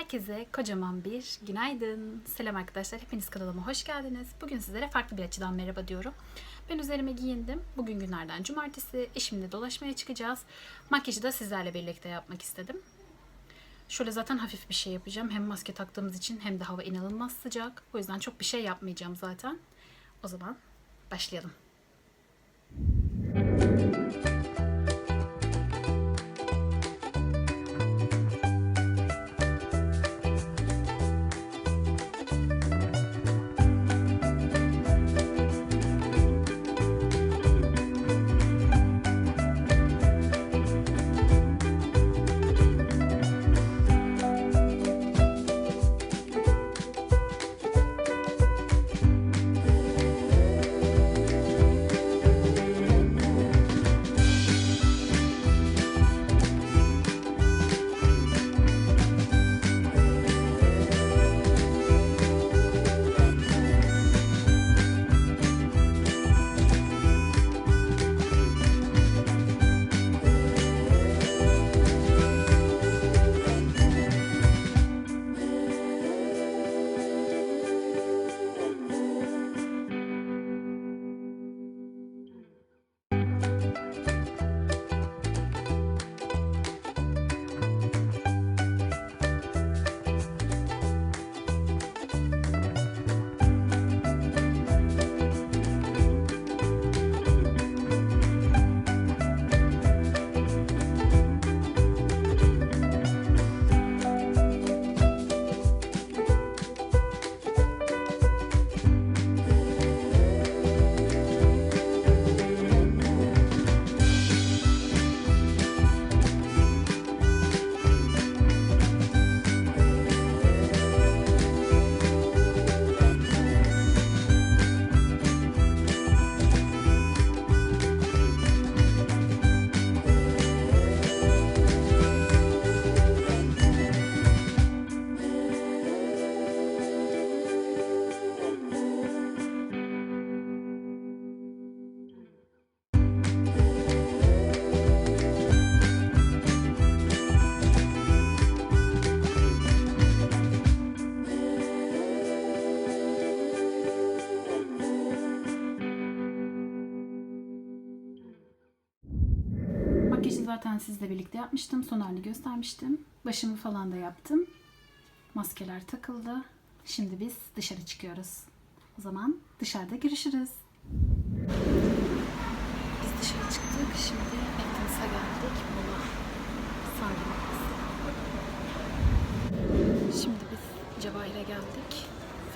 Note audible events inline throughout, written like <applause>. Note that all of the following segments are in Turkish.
Herkese kocaman bir günaydın. Selam arkadaşlar. Hepiniz kanalıma hoş geldiniz. Bugün sizlere farklı bir açıdan merhaba diyorum. Ben üzerime giyindim. Bugün günlerden cumartesi. Eşimle dolaşmaya çıkacağız. Makyajı da sizlerle birlikte yapmak istedim. Şöyle zaten hafif bir şey yapacağım. Hem maske taktığımız için hem de hava inanılmaz sıcak. O yüzden çok bir şey yapmayacağım zaten. O zaman başlayalım. Zaten sizle birlikte yapmıştım. Son halini göstermiştim. Başımı falan da yaptım. Maskeler takıldı. Şimdi biz dışarı çıkıyoruz. O zaman dışarıda görüşürüz. Biz dışarı çıktık. Şimdi McDonald's'a geldik. Mola sandviç. Şimdi biz Cevahir'e geldik.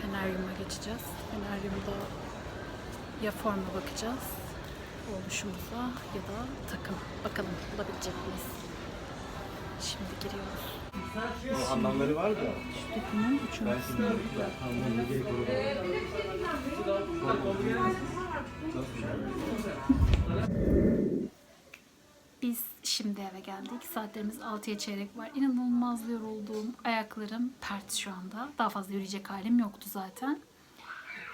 Feneryum'a geçeceğiz. Feneryum'da ya forma bakacağız oluşumuza ya da takım. Bakalım bulabilecek miyiz? Şimdi giriyoruz. O anlamları var da. Takımın Belki üçüncüsü. de anlamları geri grubu. Biz şimdi eve geldik. Saatlerimiz 6'ya çeyrek var. İnanılmaz yoruldum. Ayaklarım pert şu anda. Daha fazla yürüyecek halim yoktu zaten.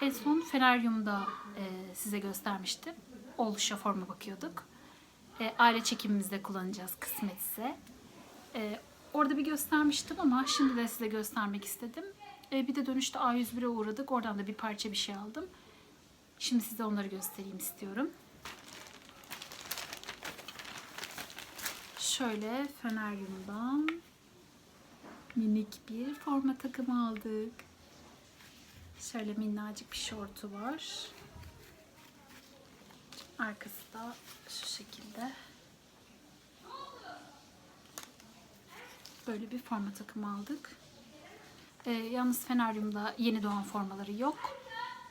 En son Feneryum'da e, size göstermiştim. Oluşa forma bakıyorduk. E, aile çekimimizde kullanacağız kısmetse. E, orada bir göstermiştim ama şimdi de size göstermek istedim. E, bir de dönüşte A101'e uğradık. Oradan da bir parça bir şey aldım. Şimdi size onları göstereyim istiyorum. Şöyle Feneryum'dan minik bir forma takımı aldık. Şöyle minnacık bir şortu var. Arkası da şu şekilde. Böyle bir forma takımı aldık. Ee, yalnız Feneryum'da yeni doğan formaları yok.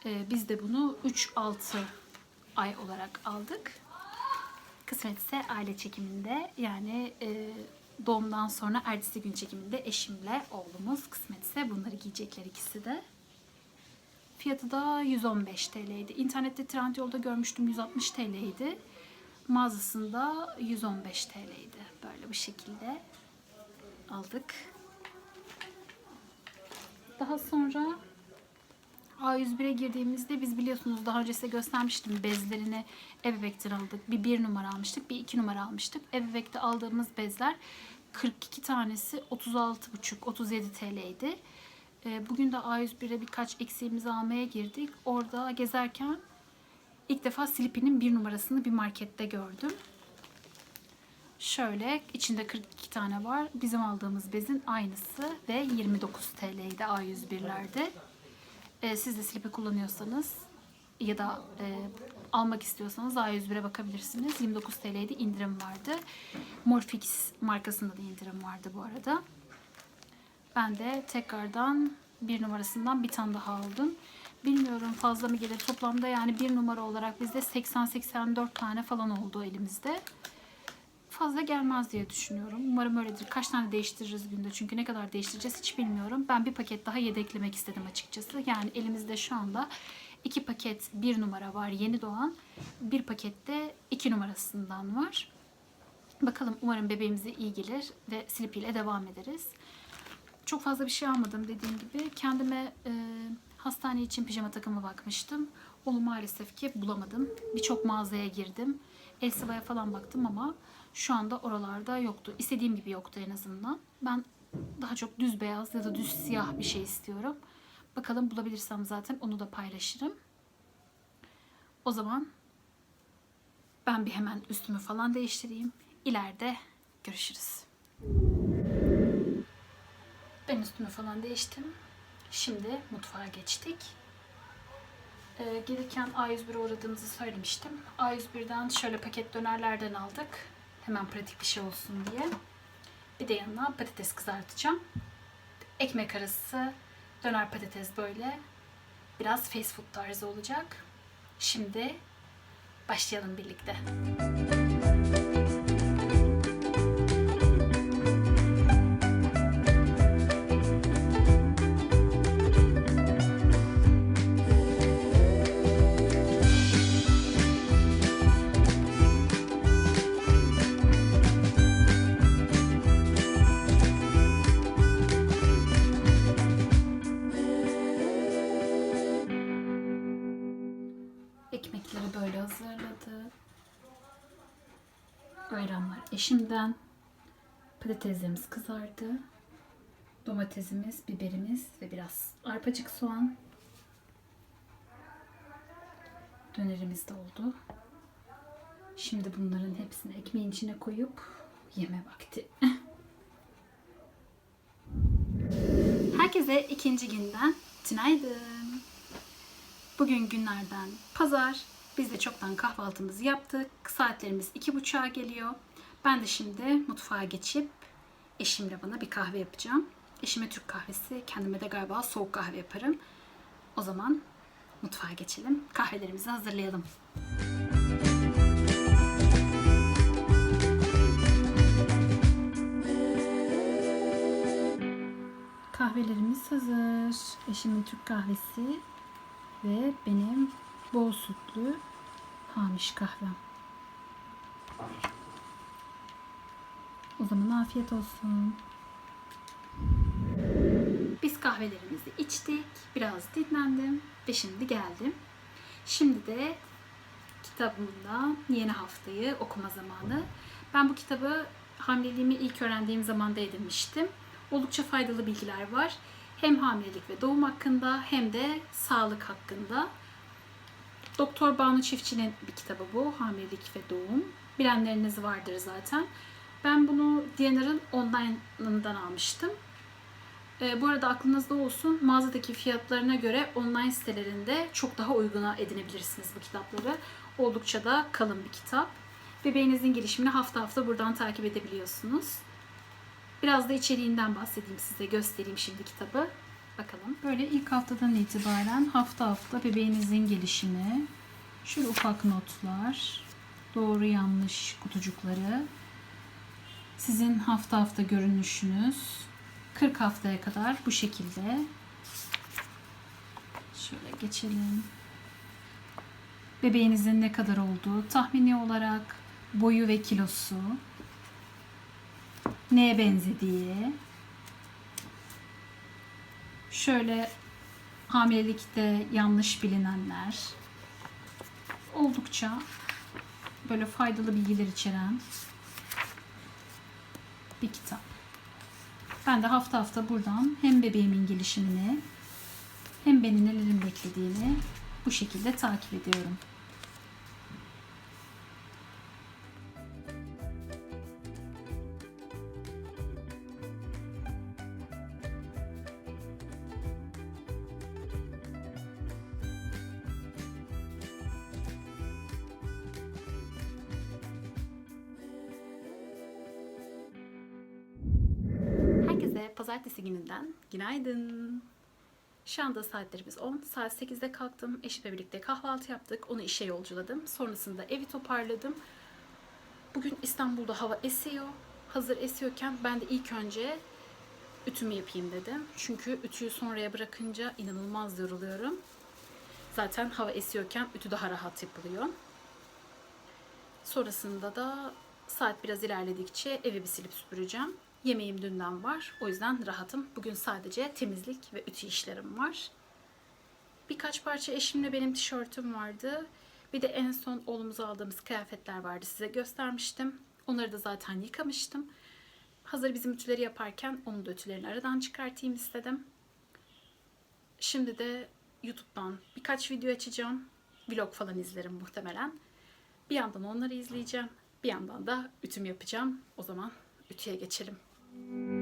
Ee, biz de bunu 3-6 ay olarak aldık. Kısmetse aile çekiminde yani e, doğumdan sonra ertesi gün çekiminde eşimle oğlumuz kısmetse bunları giyecekler ikisi de. Fiyatı da 115 TL'ydi. İnternette Trendyol'da görmüştüm 160 TL'ydi. Mağazasında 115 TL'ydi. Böyle bu şekilde aldık. Daha sonra A101'e girdiğimizde biz biliyorsunuz daha önce size göstermiştim bezlerini ebebekten aldık. Bir bir numara almıştık, bir iki numara almıştık. Ebebekte aldığımız bezler 42 tanesi 36,5-37 TL'ydi. Ee, bugün de A101'e birkaç eksiğimizi almaya girdik. Orada gezerken ilk defa Sleepy'nin bir numarasını bir markette gördüm. Şöyle içinde 42 tane var. Bizim aldığımız bezin aynısı ve 29 TL'ydi A101'lerde. Ee, siz de Sleepy kullanıyorsanız ya da e, almak istiyorsanız A101'e bakabilirsiniz. 29 TL'ydi indirim vardı. Morfix markasında da indirim vardı bu arada. Ben de tekrardan bir numarasından bir tane daha aldım. Bilmiyorum fazla mı gelir toplamda yani bir numara olarak bizde 80-84 tane falan oldu elimizde. Fazla gelmez diye düşünüyorum. Umarım öyledir. Kaç tane değiştiririz günde çünkü ne kadar değiştireceğiz hiç bilmiyorum. Ben bir paket daha yedeklemek istedim açıkçası. Yani elimizde şu anda iki paket bir numara var yeni doğan. Bir pakette iki numarasından var. Bakalım umarım bebeğimize iyi gelir ve Sleepy ile devam ederiz. Çok fazla bir şey almadım dediğim gibi. Kendime e, hastane için pijama takımı bakmıştım. Onu maalesef ki bulamadım. Birçok mağazaya girdim. Elsiva'ya falan baktım ama şu anda oralarda yoktu. İstediğim gibi yoktu en azından. Ben daha çok düz beyaz ya da düz siyah bir şey istiyorum. Bakalım bulabilirsem zaten onu da paylaşırım. O zaman ben bir hemen üstümü falan değiştireyim. İleride görüşürüz. Ben üstümü falan değiştim. Şimdi mutfağa geçtik. Ee, gelirken A101'e uğradığımızı söylemiştim. A101'den şöyle paket dönerlerden aldık. Hemen pratik bir şey olsun diye. Bir de yanına patates kızartacağım. Ekmek arası döner patates böyle. Biraz fast food tarzı olacak. Şimdi başlayalım birlikte. Ekmekleri böyle hazırladı. Ayranlar eşimden. Patateslerimiz kızardı. Domatesimiz, biberimiz ve biraz arpacık soğan. Dönerimiz de oldu. Şimdi bunların hepsini ekmeğin içine koyup yeme vakti. <laughs> Herkese ikinci günden günaydın. Bugün günlerden pazar. Biz de çoktan kahvaltımızı yaptık. Saatlerimiz iki buçuğa geliyor. Ben de şimdi mutfağa geçip eşimle bana bir kahve yapacağım. Eşime Türk kahvesi, kendime de galiba soğuk kahve yaparım. O zaman mutfağa geçelim. Kahvelerimizi hazırlayalım. Kahvelerimiz hazır. Eşimin Türk kahvesi ve benim bol sütlü hamiş kahvem. O zaman afiyet olsun. Biz kahvelerimizi içtik, biraz dinlendim ve şimdi geldim. Şimdi de kitabımda yeni haftayı okuma zamanı. Ben bu kitabı hamileliğimi ilk öğrendiğim zamanda edinmiştim. Oldukça faydalı bilgiler var. Hem hamilelik ve doğum hakkında hem de sağlık hakkında. Doktor Banu Çiftçi'nin bir kitabı bu. Hamilelik ve doğum. Bilenleriniz vardır zaten. Ben bunu DNR'ın online'ından almıştım. Ee, bu arada aklınızda olsun mağazadaki fiyatlarına göre online sitelerinde çok daha uyguna edinebilirsiniz bu kitapları. Oldukça da kalın bir kitap. Bebeğinizin gelişimini hafta hafta buradan takip edebiliyorsunuz. Biraz da içeriğinden bahsedeyim size, göstereyim şimdi kitabı. Bakalım. Böyle ilk haftadan itibaren hafta hafta bebeğinizin gelişimi, şöyle ufak notlar, doğru yanlış kutucukları, sizin hafta hafta görünüşünüz, 40 haftaya kadar bu şekilde. Şöyle geçelim. Bebeğinizin ne kadar olduğu, tahmini olarak boyu ve kilosu, neye benzediği, şöyle hamilelikte yanlış bilinenler, oldukça böyle faydalı bilgiler içeren bir kitap. Ben de hafta hafta buradan hem bebeğimin gelişimini hem beni nelerin beklediğini bu şekilde takip ediyorum. Pazartesi gününden günaydın. Şu anda saatlerimiz 10. Saat 8'de kalktım. Eşimle birlikte kahvaltı yaptık. Onu işe yolculadım. Sonrasında evi toparladım. Bugün İstanbul'da hava esiyor. Hazır esiyorken ben de ilk önce ütümü yapayım dedim. Çünkü ütüyü sonraya bırakınca inanılmaz yoruluyorum. Zaten hava esiyorken ütü daha rahat yapılıyor. Sonrasında da saat biraz ilerledikçe evi bir silip süpüreceğim. Yemeğim dünden var. O yüzden rahatım. Bugün sadece temizlik ve ütü işlerim var. Birkaç parça eşimle benim tişörtüm vardı. Bir de en son oğlumuza aldığımız kıyafetler vardı. Size göstermiştim. Onları da zaten yıkamıştım. Hazır bizim ütüleri yaparken onun da ütülerini aradan çıkartayım istedim. Şimdi de YouTube'dan birkaç video açacağım. Vlog falan izlerim muhtemelen. Bir yandan onları izleyeceğim. Bir yandan da ütüm yapacağım. O zaman ütüye geçelim. Thank you.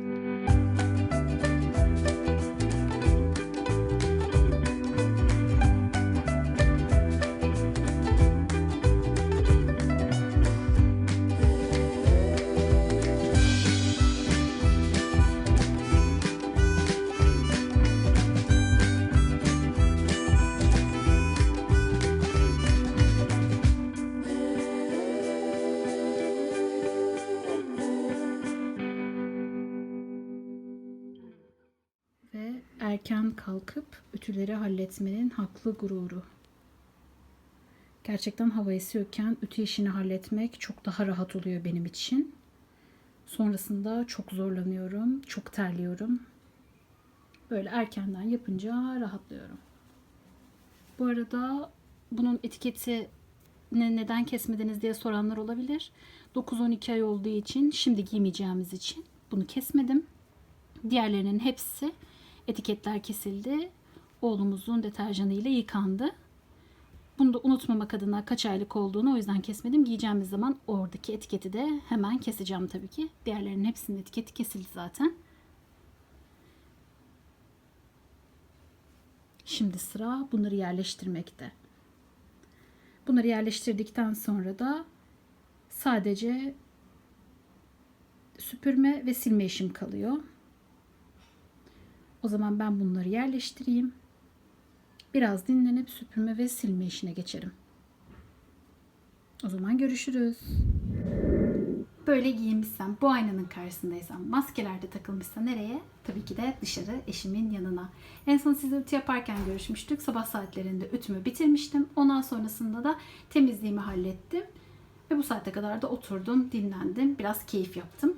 Kalkıp ütüleri halletmenin haklı gururu. Gerçekten hava esiyorken ütü işini halletmek çok daha rahat oluyor benim için. Sonrasında çok zorlanıyorum, çok terliyorum. Böyle erkenden yapınca rahatlıyorum. Bu arada bunun etiketi ne neden kesmediniz diye soranlar olabilir. 9-12 ay olduğu için şimdi giymeyeceğimiz için bunu kesmedim. Diğerlerinin hepsi etiketler kesildi. Oğlumuzun deterjanıyla yıkandı. Bunu da unutmamak adına kaç aylık olduğunu o yüzden kesmedim. Giyeceğimiz zaman oradaki etiketi de hemen keseceğim tabii ki. Diğerlerinin hepsinin etiketi kesildi zaten. Şimdi sıra bunları yerleştirmekte. Bunları yerleştirdikten sonra da sadece süpürme ve silme işim kalıyor. O zaman ben bunları yerleştireyim. Biraz dinlenip süpürme ve silme işine geçerim. O zaman görüşürüz. Böyle giyinmişsem, bu aynanın karşısındaysam, maskeler de takılmışsa nereye? Tabii ki de dışarı eşimin yanına. En son size ütü yaparken görüşmüştük. Sabah saatlerinde ütümü bitirmiştim. Ondan sonrasında da temizliğimi hallettim. Ve bu saate kadar da oturdum, dinlendim. Biraz keyif yaptım.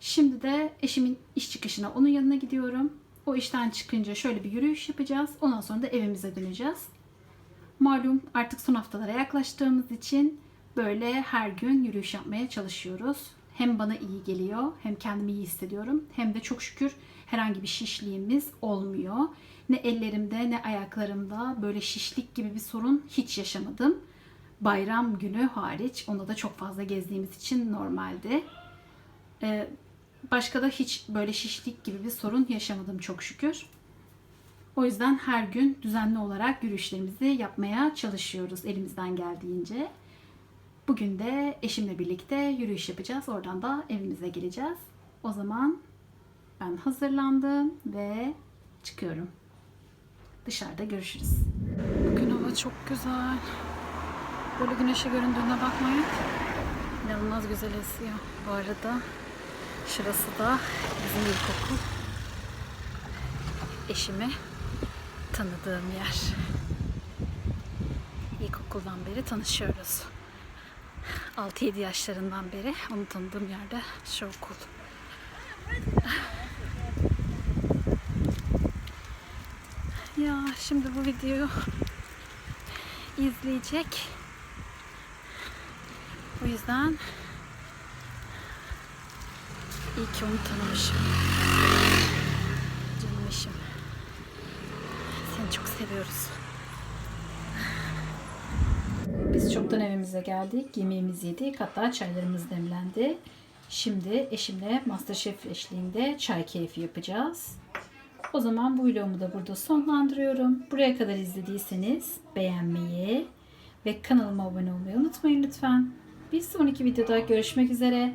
Şimdi de eşimin iş çıkışına onun yanına gidiyorum. O işten çıkınca şöyle bir yürüyüş yapacağız. Ondan sonra da evimize döneceğiz. Malum artık son haftalara yaklaştığımız için böyle her gün yürüyüş yapmaya çalışıyoruz. Hem bana iyi geliyor, hem kendimi iyi hissediyorum. Hem de çok şükür herhangi bir şişliğimiz olmuyor. Ne ellerimde ne ayaklarımda böyle şişlik gibi bir sorun hiç yaşamadım. Bayram günü hariç, onda da çok fazla gezdiğimiz için normaldi. Ee, başka da hiç böyle şişlik gibi bir sorun yaşamadım çok şükür. O yüzden her gün düzenli olarak yürüyüşlerimizi yapmaya çalışıyoruz elimizden geldiğince. Bugün de eşimle birlikte yürüyüş yapacağız. Oradan da evimize geleceğiz. O zaman ben hazırlandım ve çıkıyorum. Dışarıda görüşürüz. Bugün hava çok güzel. Böyle güneşe göründüğüne bakmayın. İnanılmaz güzel esiyor. Bu arada şurası da bizim ilkokul. Eşimi tanıdığım yer. İlkokuldan beri tanışıyoruz. 6-7 yaşlarından beri onu tanıdığım yerde şu okul. Ya şimdi bu videoyu izleyecek. O yüzden İyi ki onu tanımışım. Canım eşim. Seni çok seviyoruz. Biz çoktan evimize geldik. Yemeğimizi yedik. Hatta çaylarımız demlendi. Şimdi eşimle Masterchef eşliğinde çay keyfi yapacağız. O zaman bu vlogumu da burada sonlandırıyorum. Buraya kadar izlediyseniz beğenmeyi ve kanalıma abone olmayı unutmayın lütfen. Bir sonraki videoda görüşmek üzere.